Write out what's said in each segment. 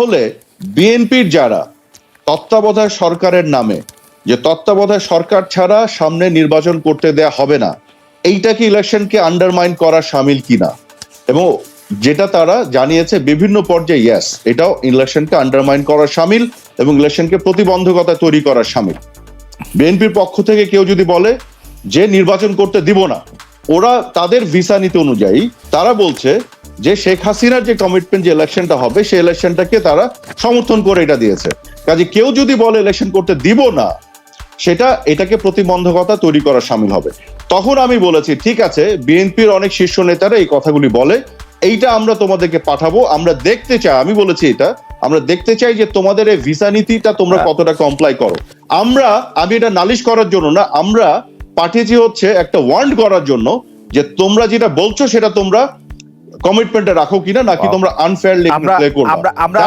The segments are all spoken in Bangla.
তাহলে বিএনপির যারা তত্ত্বাবধায়ক সরকারের নামে, যে তত্ত্বাবধায়ক সরকার ছাড়া সামনে নির্বাচন করতে দেয়া হবে না, এইটা কি ইলেকশনকে আন্ডারমাইন করা সামিল কিনা? এবং যেটা তারা জানিয়েছে বিভিন্ন পর্যায়ে ইয়েস এটাও ইলেকশনকে আন্ডারমাইন করা সামিল এবং ইলেকশনকে প্রতিবন্ধকতা তৈরি করা সামিল। বিএনপির পক্ষ থেকে কেউ যদি বলে যে নির্বাচন করতে দিব না, ওরা তাদের ভিসা নীতি অনুযায়ী তারা বলছে যে শেখ হাসিনার যে কমিটমেন্ট যে ইলেকশনটা হবে সেই ইলেকশনটাকে তারা সমর্থন করে এটা দিয়েছে। কাজে কেউ যদি বলে ইলেকশন করতে দিব না সেটা এটাকে প্রতিবন্ধকতা তৈরি করা সামিল হবে। তখন আমি বলেছি ঠিক আছে বিএনপির অনেক শীর্ষ নেতারা এই কথাগুলি বলে এইটা আমরা তোমাদেরকে পাঠাবো আমরা দেখতে চাই। আমি বলেছি এটা আমরা দেখতে চাই যে তোমাদের এই ভিসা নীতিটা তোমরা হ্যাঁ। কতটা কমপ্লাই করো। আমরা আমি এটা নালিশ করার জন্য না আমরা পাঠিয়েছি হচ্ছে একটা ওয়ার্ন্ড করার জন্য যে তোমরা যেটা বলছো সেটা তোমরা কমিটমেন্টে রাখো কিনা নাকি তোমরা আনফেয়ারলি প্লে করবে? আমরা আমরা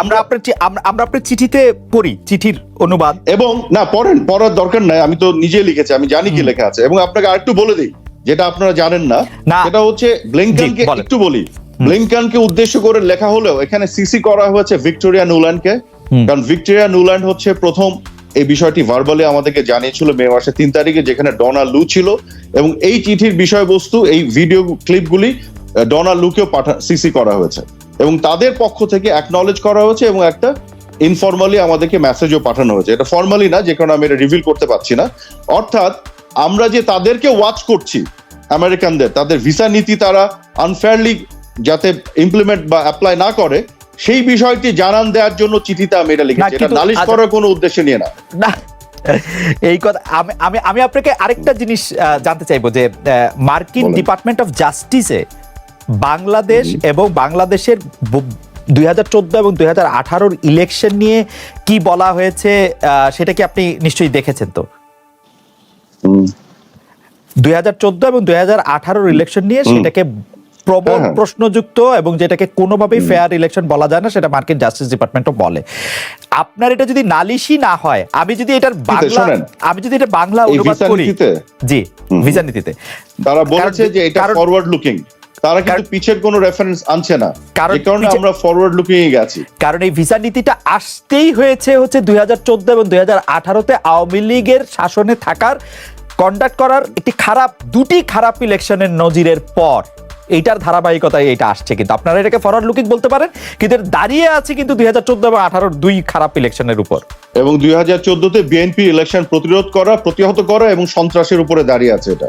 আমরা আপনার আমরা আপনার চিঠিতে পড়ি চিঠির অনুবাদ। এবং না পড়েন পড়ার দরকার নাই আমি তো নিজে লিখেছি আমি জানি কি লেখা আছে। এবং আপনাকে আরেকটু বলে দিই যেটা আপনারা জানেন না। সেটা হচ্ছে ব্লিংকনকে একটু বলি। ব্লিংকনকে উদ্দেশ্য করে লেখা হলেও এখানে সিসি করা হয়েছে ভিক্টোরিয়া নুল্যান্ডকে। কারণ ভিক্টোরিয়া নুল্যান্ড হচ্ছে প্রথম এই বিষয়টি ভার্বালি আমাদেরকে জানিয়েছিল মে মাসের তিন তারিখে যেখানে ডনা লু ছিল। এবং এই চিঠির বিষয়বস্তু এই ভিডিও ক্লিপগুলি ডনা লুকেও পাঠা সিসি করা হয়েছে। এবং তাদের পক্ষ থেকে অ্যাকনলেজ করা হয়েছে এবং একটা ইনফরমালি আমাদেরকে মেসেজও পাঠানো হয়েছে। এটা ফর্মালি না যে কারণে আমি এটা রিভিল করতে পারছি না। অর্থাৎ আমরা যে তাদেরকে ওয়াচ করছি আমেরিকানদের তাদের ভিসা নীতি তারা আনফেয়ারলি যাতে ইমপ্লিমেন্ট বা অ্যাপ্লাই না করে সেই বিষয়টি জানান দেওয়ার জন্য চিঠিতে আমি এটা লিখেছি। এটা নালিশ আচ্ছা। করার কোনো উদ্দেশ্য নিয়ে না। এই কথা আমি আমি আমি আপনাকে আরেকটা জিনিস জানতে চাইব যে মার্কিন ডিপার্টমেন্ট অফ জাস্টিসে বাংলাদেশ এবং বাংলাদেশের দুই হাজার চোদ্দ এবং দুই হাজার আঠারোর ইলেকশন নিয়ে কি বলা হয়েছে সেটা কি আপনি নিশ্চয়ই দেখেছেন তো? দুই হাজার চোদ্দ এবং দুই হাজার আঠারোর ইলেকশন নিয়ে সেটাকে প্রবল হ্যাঁ। প্রশ্নযুক্ত এবং যেটাকে কোনোভাবেই ফেয়ার ইলেকশন বলা যায় না সেটা মার্কিন জাস্টিস ডিপার্টমেন্টও বলে। আপনার এটা যদি নালিশই না হয় আমি যদি এটার বাংলা আমি যদি এটা বাংলা অনুবাদ করি জি ভিসা নীতিতে। তারা বলেছে যে এটা ফরওয়ার্ড লুকিং তারা কিন্তু পিছের কোনো রেফারেন্স আনছে না। কারণ কারণে আমরা ফরওয়ার্ড লুকিং এ গেছি। কারণ এই ভিসা নীতিটা আসতেই হয়েছে হচ্ছে দুই হাজার চোদ্দ এবং দুই আওয়ামী লীগের শাসনে থাকার কন্ডাক্ট করার একটি খারাপ দুটি খারাপ ইলেকশনের নজিরের পর। এইটার ধারাবাহিকতায় এটা আসছে কিন্তু। আপনারা এটাকে ফরওয়ার্ড লুকিং বলতে পারেন কিন্তু দাঁড়িয়ে আছে কিন্তু দুই হাজার চোদ্দ এবং আঠারোর দুই খারাপ ইলেকশনের উপর। এবং দুই হাজার চোদ্দতে বিএনপি ইলেকশন প্রতিরোধ করা প্রতিহত করা এবং সন্ত্রাসের উপরে দাঁড়িয়ে আছে এটা।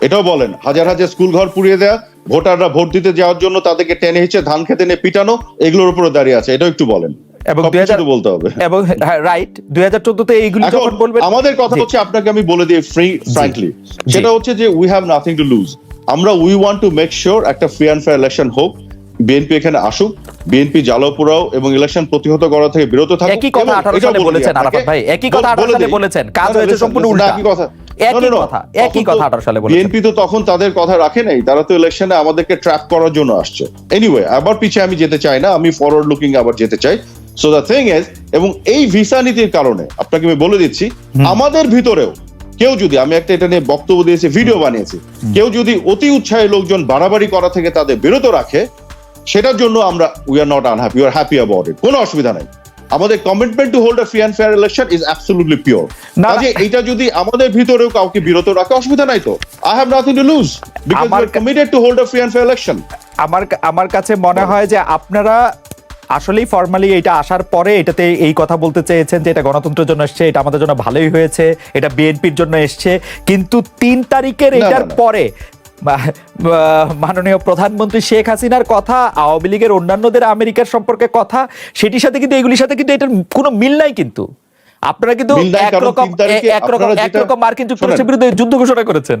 এটাও বলেন হাজার হাজার স্কুল ঘর পুড়িয়ে দেয়া ভোটাররা ভোট দিতে যাওয়ার জন্য তাদেরকে টেনে হিচে ধান খেতে নিয়ে পিটানো এগুলোর উপরে দাঁড়িয়ে আছে এটাও একটু বলেন। এবং সবকিছু 2000 তো বলতে হবে। এবং রাইট দুই হাজার চোদ্দতে এইগুলি যখন বলবেন আমাদের কথা হচ্ছে আপনাকে আমি বলে দিই ফ্রি ফ্র্যাঙ্কলি সেটা হচ্ছে যে we have nothing to lose আমরা we want to make sure একটা ফ্রি অ্যান্ড ফেয়ার ইলেকশন হোক। বিএনপি এখানে আসুক। বিএনপি জ্বালাপোড়াও এবং ইলেকশন প্রতিহত করা থেকে বিরত থাকুক। একই কথা এবং 18 এটাও সালে বলেছেন আরাফাত ভাই, একই কথা 18 সালে বলেছেন, কাজ হয়েছে সম্পূর্ণ উল্টা। কথা। একই কথা, একই কথা 18 সালে। বিএনপি তো তখন তাদের কথা রাখে নাই তারা তো ইলেকশনে আমাদেরকে ট্র্যাপ করার জন্য আসছে। এনিওয়ে আবার পিছিয়ে আমি যেতে চাই না আমি ফরওয়ার্ড লুকিং আবার যেতে চাই। সো দ্য থিং ইজ এবং এই ভিসা নীতির কারণে আপনাকে আমি বলে দিচ্ছি আমাদের ভিতরেও কেউ যদি আমি একটা এটা নিয়ে বক্তব্য দিয়েছি ভিডিও বানিয়েছি কেউ যদি অতি উৎসাহী লোকজন বাড়াবাড়ি করা থেকে তাদের বিরত রাখে সেটার জন্য আমরা we are not unhappy we are happy about it কোনো অসুবিধা নাই। আমাদের commitment to hold a free and fair election is absolutely pure না, কাজে এইটা যদি আমাদের ভিতরেও কাউকে বিরত রাখে অসুবিধা নাই তো। I have nothing to lose because আমার we are committed to hold a free and fair election আমার আমার কাছে মনে হয় যে আপনারা আসলেই ফর্মালি এটা আসার পরে এটাতে এই কথা বলতে চেয়েছেন যে এটা গণতন্ত্রের জন্য এসছে এটা আমাদের জন্য ভালোই হয়েছে এটা বিএনপির জন্য এসছে কিন্তু তিন তারিখের এটার। পরে মাননীয় প্রধানমন্ত্রী শেখ হাসিনার কথা আওয়ামী লীগের অন্যান্যদের আমেরিকার সম্পর্কে কথা সেটির সাথে কিন্তু এগুলির সাথে কিন্তু এটার কোনো মিল নাই কিন্তু। আপনারা কিন্তু একরকম একরকম একরকম মার্কিন যুক্তরাষ্ট্রের বিরুদ্ধে যুদ্ধ ঘোষণা করেছেন।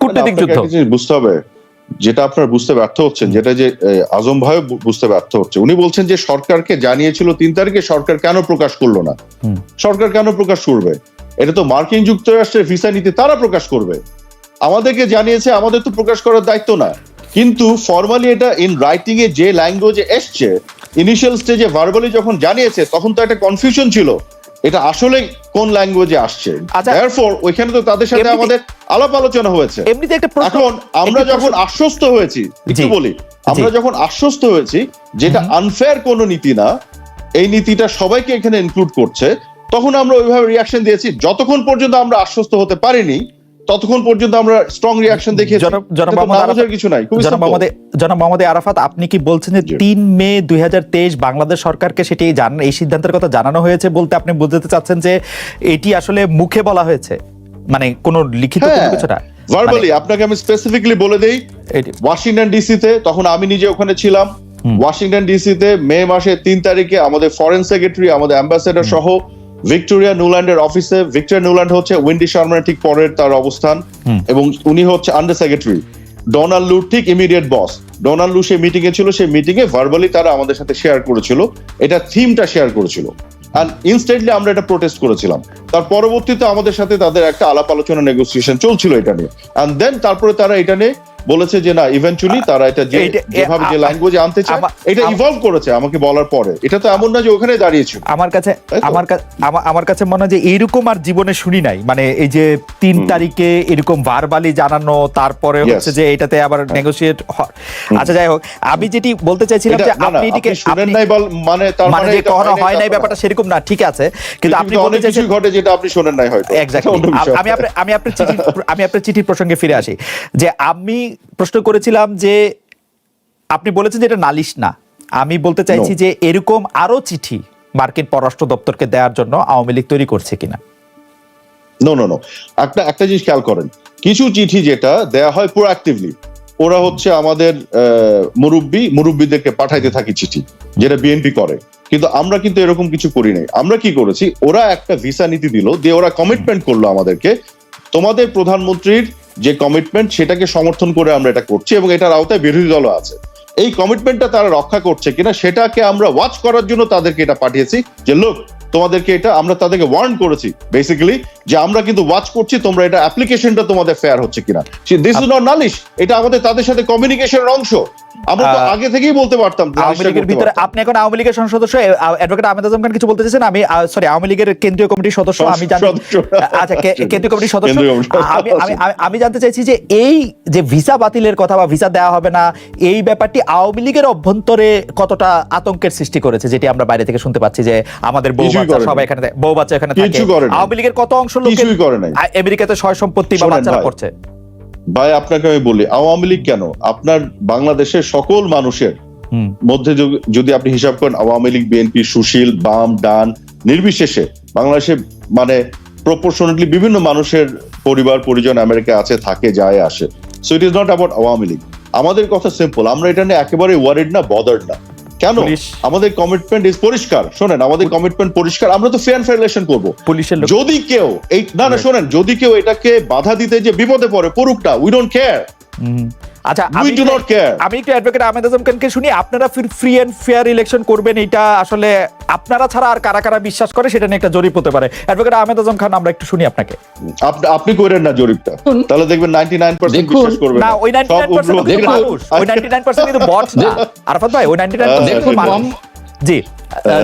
কূটনৈতিক যুদ্ধ। বুঝতে হবে যেটা আপনারা বুঝতে ব্যর্থ হচ্ছেন যেটা যে আজম ভাই বুঝতে ব্যর্থ হচ্ছে। উনি বলছেন যে সরকারকে জানিয়েছিল তিন তারিখে সরকার কেন প্রকাশ করল না? সরকার কেন প্রকাশ করবে? এটা তো মার্কিন যুক্তরাষ্ট্রের ভিসা নীতি তারা প্রকাশ করবে। আমাদেরকে জানিয়েছে আমাদের তো প্রকাশ করার দায়িত্ব না। কিন্তু ফর্মালি এটা ইন রাইটিং এ যে ল্যাঙ্গুয়েজে এসছে ইনিশিয়াল স্টেজে ভার্বালি যখন জানিয়েছে তখন তো একটা কনফিউশন ছিল এটা আসলে কোন ল্যাঙ্গুয়েজে আসছে। আচ্ছা। Therefore, ওইখানে তো তাদের সাথে আমাদের আলাপ আলোচনা হয়েছে। এমনিতে একটা এখন আমরা যখন আশ্বস্ত হয়েছি একটু বলি আমরা যখন আশ্বস্ত হয়েছি যেটা আনফেয়ার কোনো নীতি না এই নীতিটা সবাইকে এখানে ইনক্লুড করছে তখন আমরা ওইভাবে রিয়াকশন দিয়েছি। যতক্ষণ পর্যন্ত আমরা আশ্বস্ত হতে পারিনি ততক্ষণ পর্যন্ত আমরা স্ট্রং রিয়াকশন দেখিয়েছি জনাব- বোঝার কিছু নাই জনাব। মোহাম্মদ জনাব মোহাম্মদ আরাফাত আপনি কি বলছেন যে তিন মে দুই বাংলাদেশ সরকারকে সেটি জান এই সিদ্ধান্তের কথা জানানো হয়েছে বলতে আপনি বুঝতে চাচ্ছেন যে এটি আসলে মুখে বলা হয়েছে? মানে কোন লিখিত কোনো হ্যাঁ কিছু না। ভার্বালি আপনাকে আমি স্পেসিফিকলি বলে দেই ওয়াশিংটন ডিসিতে তখন আমি নিজে ওখানে ছিলাম। ওয়াশিংটন ডিসিতে মে মাসের তিন তারিখে আমাদের ফরেন সেক্রেটারি আমাদের অ্যাম্বাসেডর সহ ভিক্টোরিয়া নিউল্যান্ডের অফিসে ভিক্টোরিয়া নিউল্যান্ড হচ্ছে উইন্ডি শর্মার ঠিক পরের তার অবস্থান এবং উনি হচ্ছে আন্ডার সেক্রেটারি ডোনাল্ড লু ঠিক ইমিডিয়েট বস ডোনাল্ড লু সেই মিটিং এ ছিল সেই মিটিং এ ভার্বালি তারা আমাদের সাথে শেয়ার করেছিল। এটা থিমটা শেয়ার করেছিল। অ্যান্ড ইনস্ট্যান্টলি আমরা এটা প্রোটেস্ট করেছিলাম। তার পরবর্তীতে আমাদের সাথে তাদের একটা আলাপ আলোচনা নেগোসিয়েশন চলছিল এটা নিয়ে। অ্যান্ড দেন তারপরে তারা এটা নিয়ে বলেছে যে না ইভেন্চুয়ালি তারা এটা যে যেভাবে যে ল্যাঙ্গুয়েজে আনতে চায় এটা ইভলভ করেছে আমাকে বলার পরে। এটা তো এমন না যে ওখানে দাঁড়িয়েছিল আমার কাছে আমার কাছে আমা- আমার কাছে মনে হয় যে এইরকম আর জীবনে শুনি নাই। মানে এই যে তিন তারিখে এরকম ভারবালি জানানো তারপরে হচ্ছে যে এটাতে আবার নেগোসিয়েট আচ্ছা যাই হোক আমি যেটি বলতে চাইছিলাম যে আপনি এটিকে শুনেন নাই বল মানে তার মানে মানে যে কখনো হয় নাই হয় ব্যাপারটা সেরকম না ঠিক আছে। কিন্তু আপনি বলতে চাইছেন ঘটে যেটা আপনি শোনেন নাই হয়তো। এক্স্যাক্টলি আমি আমি আপনার চিঠি আমি আপনার চিঠির প্রসঙ্গে ফিরে আসি। যে আমি প্রশ্ন করেছিলাম যে আপনি বলেছেন যে এটা নালিশ না। আমি বলতে চাইছি যে এরকম আরও চিঠি মার্কিন পররাষ্ট্র দপ্তরকে দেওয়ার জন্য আওয়ামী লীগ তৈরি করছে কিনা? নো নো নো একটা একটা জিনিস খেয়াল করেন। কিছু চিঠি যেটা দেয়া হয় প্রোঅ্যাক্টিভলি ওরা হচ্ছে আমাদের মুরব্বি মুরব্বীদেরকে পাঠাইতে থাকি চিঠি যেটা বিএনপি করে। কিন্তু আমরা কিন্তু এরকম কিছু করি নাই। আমরা কি করেছি ওরা একটা ভিসা নীতি দিল দিয়ে ওরা কমিটমেন্ট করল আমাদেরকে। তোমাদের প্রধানমন্ত্রীর যে কমিটমেন্ট সেটাকে সমর্থন করে আমরা এটা করছি এবং এটার আওতায় বিরোধী দলও আছে। এই কমিটমেন্টটা তারা রক্ষা করছে কিনা সেটাকে আমরা ওয়াচ করার জন্য তাদেরকে এটা পাঠিয়েছি যে লোক তোমাদেরকে এটা আমরা তাদেরকে ওয়ার্ন করেছি বেসিক্যালি যে আমরা কিন্তু ওয়াচ করছি তোমরা এটা অ্যাপ্লিকেশনটা তোমাদের ফেয়ার হচ্ছে কিনা। দিস ইজ নট নালিশ, এটা আমাদের তাদের সাথে কমিউনিকেশনের অংশ। আমরা তো আগে থেকেই বলতে পারতাম আওয়ামী লীগের ভিতরে আপনি এখন আওয়ামী লীগের সংসদ সদস্য অ্যাডভোকেট আহমেদ আজম খান কিছু বলতে চাইছেন? আমি সরি আওয়ামী লীগের কেন্দ্রীয় কমিটির সদস্য আমি জানি আচ্ছা কেন্দ্রীয় কমিটির সদস্য আমি আমি জানতে চাইছি যে এই যে ভিসা বাতিলের কথা বা ভিসা দেওয়া হবে না এই ব্যাপারটি আওয়ামী লীগের অভ্যন্তরে কতটা আতঙ্কের সৃষ্টি করেছে যেটি আমরা বাইরে থেকে শুনতে পাচ্ছি যে আমাদের বউ বাচ্চা সবাই এখানে বউ বাচ্চা এখানে থাকে। আওয়ামী লীগের কত অংশ। আ- আমেরিকাতে সয় সম্পত্তি বা বাচ্চারা করছে? ভাই আপনাকে আমি বলি আওয়ামী লীগ কেন? আপনার বাংলাদেশের সকল মানুষের মধ্যে যদি- আপনি হিসাব করেন আওয়ামী লীগ বিএনপি সুশীল বাম ডান নির্বিশেষে বাংলাদেশে মানে প্রপোর্শনেটলি বিভিন্ন মানুষের পরিবার পরিজন আমেরিকা আছে থাকে যায় আসে। So it is not about Awami League. আমাদের কথা সিম্পল আমরা এটা নিয়ে একেবারে ওয়ারিড না বদার্ড না। কেন? আমাদের কমিটমেন্ট ইজ পরিষ্কার। শোনেন আমাদের কমিটমেন্ট পরিষ্কার। আমরা তো ফেয়ার ফেয়ার ইলেকশন করব। পুলিশের যদি কেউ এই না না শোনেন যদি কেউ এটাকে বাধা দিতে যে বিপদে পড়ে পড়ুকটা উই ডোন্ট কেয়ার। আচ্ছা আমি do not care. আমি একটু অ্যাডভোকেট আহমেদ আজম খানকে শুনি আপনারা ফ্রি এন্ড ফেয়ার ইলেকশন করবেন এটা আসলে আপনারা ছাড়া আর কারা কারা বিশ্বাস করে সেটা নিয়ে একটা জরিপ হতে পারে। অ্যাডভোকেট আহমেদ আজম খান আমরা একটু শুনি আপনাকে। আপনি আপনি করেন না জরিপটা। তাহলে দেখবেন নাইনটি নাইন পার্সেন্ট দেখুন, বিশ্বাস করবেন না ওই মানুষ ওই কিন্তু বট আরাফাত ভাই ওই মানুষ। জি।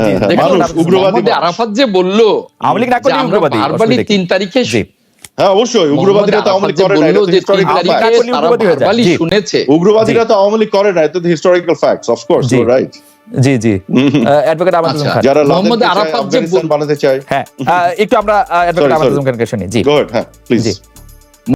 জি, হ্যাঁ, উগ্রবাদী মোহাম্মদ আরাফাত যে বলল আওয়ামী লীগ না করলে উগ্রবাদী, ভার্বালি অসুবিধা কি? তিন তারিখে জি। হ্যাঁ অবশ্যই। উগ্রবাদীরা তো আওয়ামী লীগ করে না। শুনেছে। উগ্রবাদীরা তো আওয়ামী লীগ করে না এটা তো হিস্টোরিক্যাল ফ্যাক্টস অফ কোর্স জি। রাইট জি জি। অ্যাডভোকেট আচ্ছা। খান যারা মোহাম্মদ আরাফাত যে বানাতে চায়। হ্যাঁ একটু আমরা অ্যাডভোকেট খানকে শুনি। জি। হ্যাঁ প্লিজ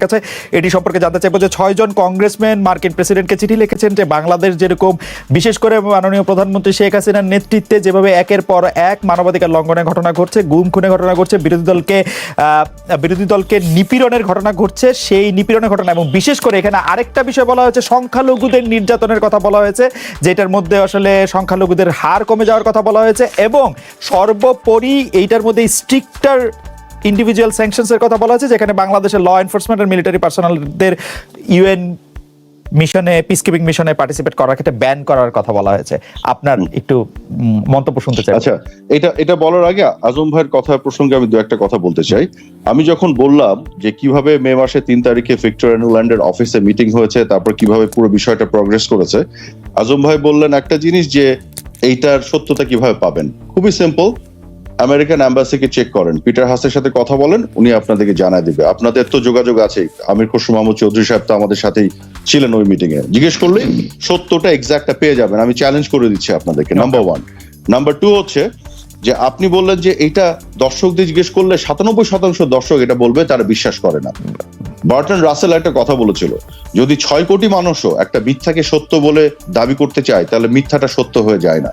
কাছে এটি সম্পর্কে জানতে চাইব যে ছয়জন কংগ্রেসম্যান, মার্কিন প্রেসিডেন্টকে চিঠি লিখেছেন যে বাংলাদেশ যেরকম বিশেষ করে মাননীয় প্রধানমন্ত্রী শেখ হাসিনার নেতৃত্বে যেভাবে একের পর এক মানবাধিকার লঙ্ঘনের ঘটনা ঘটছে, গুম খুনের ঘটনা ঘটছে, বিরোধী দলকে বিরোধী দলকে নিপীড়নের ঘটনা ঘটছে, সেই নিপীড়নের ঘটনা এবং বিশেষ করে এখানে আরেকটা বিষয় বলা হয়েছে, সংখ্যালঘুদের নির্যাতনের কথা বলা হয়েছে, যেটার মধ্যে আসলে সংখ্যালঘুদের হার কমে যাওয়ার কথা বলা হয়েছে এবং সর্বোপরি এইটার মধ্যে স্ট্রিক্টার ইন্ডিভিজুয়াল স্যাংশনস এর কথা বলা হয়েছে যেখানে বাংলাদেশের ল এনফোর্সমেন্ট আর মিলিটারি পার্সোনালদের ইউএন মিশনে পিসকিপিং মিশনে পার্টিসিপেট করার ক্ষেত্রে ব্যান করার কথা বলা হয়েছে। আপনার একটু মন্তব্য শুনতে চাই। আচ্ছা এটা এটা বলার আগে আজম ভাইয়ের কথা প্রসঙ্গে আমি দু একটা কথা বলতে চাই। আমি যখন বললাম যে কীভাবে মে মাসে তিন তারিখে ভিক্টোরিয়া নিউল্যান্ডের অফিসে মিটিং হয়েছে তারপর কীভাবে পুরো বিষয়টা প্রগ্রেস করেছে আজম ভাই বললেন একটা জিনিস যে এইটার সত্যতা কীভাবে পাবেন? খুবই সিম্পল আমেরিকান অ্যাম্বাসিকে চেক করেন। পিটার হাসের সাথে কথা বলেন উনি আপনাদেরকে জানায় দিবে। আপনাদের তো যোগাযোগ আছে আমির খসরু মাহমুদ চৌধুরী সাহেব তো আমাদের সাথেই ছিলেন ওই মিটিং এ জিজ্ঞেস করলে সত্যটা এক্সাক্টটা পেয়ে যাবেন। আমি চ্যালেঞ্জ করে দিচ্ছি আপনাদেরকে নাম্বার ওয়ান নাম্বার টু হচ্ছে যে আপনি বললেন যে এটা দর্শকদের জিজ্ঞেস করলে সাতানব্বই শতাংশ দর্শক এটা বলবে তারা বিশ্বাস করে না। বার্টন রাসেল একটা কথা বলেছিল যদি ছয় কোটি মানুষও একটা মিথ্যাকে সত্য বলে দাবি করতে চায় তাহলে মিথ্যাটা সত্য হয়ে যায় না।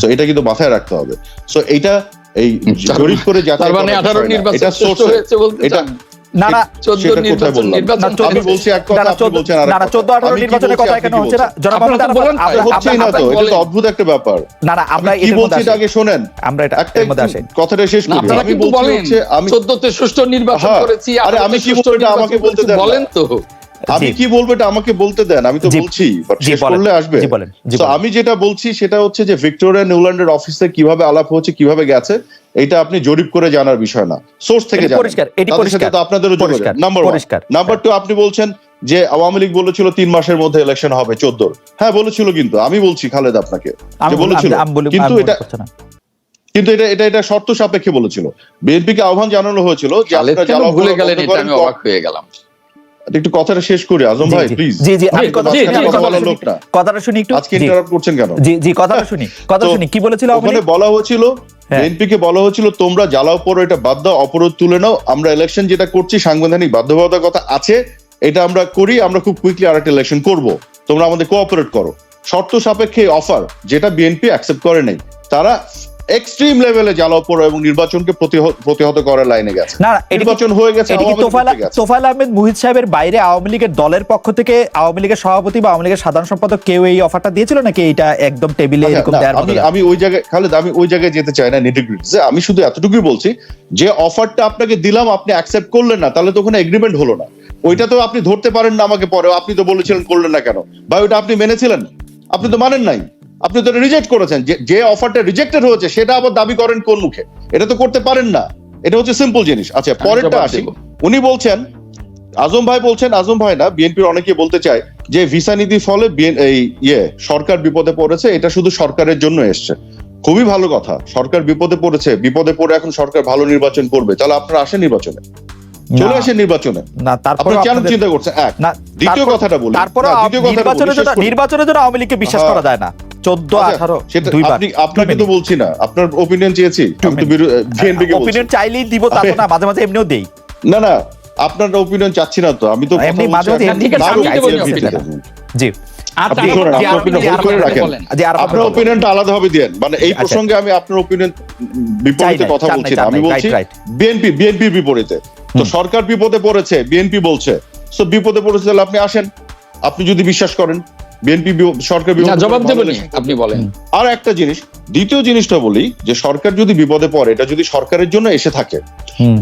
সো এটা কিন্তু মাথায় রাখতে হবে। সো এইটা এই জরিপ করে যাচাই মানে করার আঠারো বিষয় না। নির্বাচন হয়েছে বলতে এটা না না নির্বাচন নির্বাচন আমি বলছি এক কথা আপনি বলছেন না, নির্বাচনের কথা এখানে হচ্ছে না। জনাব বলেন না তো এটা তো অদ্ভুত একটা ব্যাপার। না না আমরা আমি কি বলছি আগে শোনেন। আমরা এটা এর মধ্যে কথাটা শেষ করি। আমি বলছি হচ্ছে আমি চোদ্দতে সুষ্ঠু নির্বাচন। করেছি আরে আমি কি সুষ্ঠু বলব এটা নির্বাচন আমাকে বলতে। দেন বলেন তো। আমি কি বলব এটা আমাকে বলতে দেন আমি তো বলছি শেষ করলে আসবে। আমি যেটা বলছি সেটা হচ্ছে যে ভিক্টোরিয়া নিউল্যান্ডের অফিসে কীভাবে আলাপ হচ্ছে কীভাবে গেছে এটা আপনি জরিপ করে জানার বিষয় না। সোর্স থেকে এটি জানেন। পরিষ্কার, এটি পরিষ্কার। তো আপনাদেরও পরিষ্কার, নাম্বার পরিষ্কার। নাম্বার টু আপনি বলছেন যে আওয়ামী লীগ বলেছিল তিন মাসের মধ্যে ইলেকশন হবে চোদ্দ হ্যাঁ বলেছিল কিন্তু। আমি বলছি খালেদ আপনাকে বলেছিল। কিন্তু এটা। কিন্তু এটা এটা এটা শর্ত সাপেক্ষে বলেছিল। বিএনপি কে আহ্বান জানানো হয়েছিল যে আপনারা ভুলে গেলেন এটা আমি অবাক হয়ে গেলাম। একটু কথাটা শেষ করি আজম ভাই প্লিজ জি জি আমি। কথাটা শুনি একটু আজকে ইন্টারাপ্ট করছেন কেন? জি জি কথাটা শুনি কথা শুনি। কি বলেছিল ওখানে বলা হয়েছিল হ্যাঁ। বলা হয়েছিল তোমরা জ্বালাও পড়ো এটা বাদ দাও অপরাধ তুলে নাও আমরা ইলেকশন যেটা করছি সাংবিধানিক বাধ্যবাধকতা কথা আছে এটা আমরা করি আমরা খুব কুইকলি আরেকটা ইলেকশন করব। তোমরা আমাদের কোঅপারেট করো। শর্ত সাপেক্ষে অফার যেটা বিএনপি অ্যাকসেপ্ট করে নাই তারা এক্সট্রিম লেভেলে জ্বালাও পড়ো এবং নির্বাচনকে প্রতিহ- প্রতিহত করার লাইনে গেছে। না নির্বাচন হয়ে গেছে তোফায়েল আহমেদ মুহিত সাহেবের বাইরে আওয়ামী লীগের দলের পক্ষ থেকে আওয়ামী লীগের সভাপতি বা আওয়ামী লীগের সাধারণ সম্পাদক কেউ এই অফারটা দিয়েছিল নাকি এটা একদম টেবিলে আচ্ছা, এরকম আমি আমি ওই জায়গায় খালেদ আমি ওই জায়গায় যেতে চাই না নিটিগ্রিটিসে আমি শুধু এতটুকুই বলছি যে অফারটা আপনাকে দিলাম আপনি অ্যাকসেপ্ট করলেন না তাহলে তো ওখানে এগ্রিমেন্ট হলো না। ওইটা তো আপনি ধরতে পারেন না আমাকে পরে আপনি তো বলেছিলেন করলেন না কেন? ভাই ওটা আপনি মেনেছিলেন? আপনি তো মানেন নাই। আপনি তো রিজেক্ট করেছেন। যে অফারটা রিজেক্টেড হয়েছে সেটা আবার দাবি করেন কোন মুখে? এটা তো করতে পারেন না। এটা হচ্ছে সিম্পল জিনিস। আচ্ছা পরেরটা আসি। উনি বলছেন আজম ভাই বলছেন আজম ভাই না বিএনপির অনেকে বলতে চায় যে ভিসা নীতির ফলে এই ইয়ে সরকার বিপদে পড়েছে এটা শুধু সরকারের জন্য এসছে। খুবই ভালো কথা। সরকার বিপদে পড়েছে বিপদে পড়ে এখন সরকার ভালো নির্বাচন করবে। তাহলে আপনারা আসেন নির্বাচনে। চলে আসেন নির্বাচনে। না তারপর কেন চিন্তা করছেন? এক। দ্বিতীয় কথাটা বলি। তারপরে নির্বাচনের জন্য নির্বাচনের জন্য আওয়ামী লীগকে বিশ্বাস হ্যাঁ। করা যায় না। চোদ্দ আচ্ছা, আঠারো আপনি আপনাকে তো বলছি না আপনার ওপিনিয়ন চেয়েছি তো ওপিনিয়ন চাইলেই দিব তা না মাঝে মাঝে এমনিও দেই। না না আপনার ওপিনিয়ন চাচ্ছি না তো আমি তো এমনি মাঝে মাঝে। জি। আচ্ছা, আপনার ওপিনিয়নটা আলাদা দেন মানে এই আচ্ছা। প্রসঙ্গে আমি আপনার ওপিনিয়ন বিপরীতে কথা বলছি আমি বলছি. বিএনপি বিপরীতে। তো সরকার বিপদে পড়েছে বিএনপি বলছে। সো বিপদে পড়েছে তাহলে আপনি আসেন। আপনি যদি বিশ্বাস করেন বিএনপি সরকার জবাব দেবনি আপনি বলেন। আর একটা জিনিস দ্বিতীয় জিনিসটা বলি যে সরকার যদি বিপদে পড়ে এটা যদি সরকারের জন্য এসে থাকে।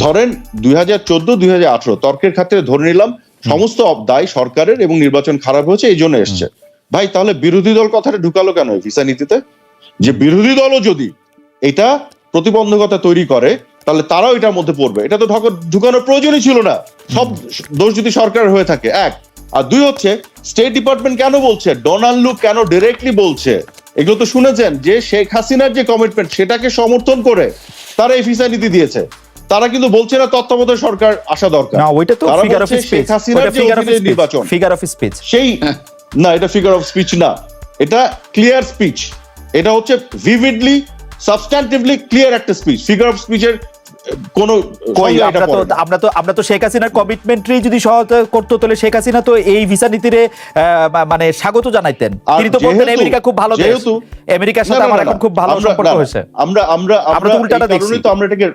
ধরেন দুই হাজার চোদ্দ দুই হাজার আঠারো তর্কের খাতিরে ধরে নিলাম সমস্ত দায় সরকারের এবং নির্বাচন খারাপ হয়েছে এই জন্য এসছে। ভাই তাহলে বিরোধী দল কথাটা ঢুকালো কেন এই ভিসা নীতিতে? যে বিরোধী দলও যদি এটা প্রতিবন্ধকতা তৈরি করে তাহলে তারাও এটার মধ্যে পড়বে। এটা তো ঢুকানোর প্রয়োজনই ছিল না। সব দোষ যদি সরকার হয়ে থাকে এক। আর দুই হচ্ছে স্টেট ডিপার্টমেন্ট কেন বলছে? ডোনাল্ড লুক কেন ডিরেক্টলি বলছে? এগুলো তো শুনেছেন যে শেখ হাসিনার যে কমিটমেন্ট সেটাকে সমর্থন করে তারা এই ভিসা নীতি দিয়েছে। তারা কিন্তু বলছে না তত্ত্বাবধায়ক সরকার আসা দরকার। না ওইটা তো ফিগার অফ স্পিচ শেখ হাসিনার ওইটা ফিগার অফ নির্বাচন। ফিগার অফ স্পিচ সেই না এটা ফিগার অফ স্পিচ না। এটা ক্লিয়ার স্পিচ এটা হচ্ছে ভিভিডলি সাবস্ট্যান্টিভলি ক্লিয়ার একটা স্পিচ ফিগার অফ স্পিচের কোন আমরা তো আমরা তো শেখ হাসিনার কমিটমেন্টরি যদি সহায়তা করতো তাহলে শেখ হাসিনা তো এই ভিসা নীতিরে মানে স্বাগত জানাইতেন। তিনি তো বলতেন আমেরিকা খুব ভালো দেশ। আমেরিকার সাথে আমার এখন খুব ভালো সম্পর্ক হয়েছে। আমরা আমরা আমরা তো উল্টাটা দেখছি। তো আমরা এটাকে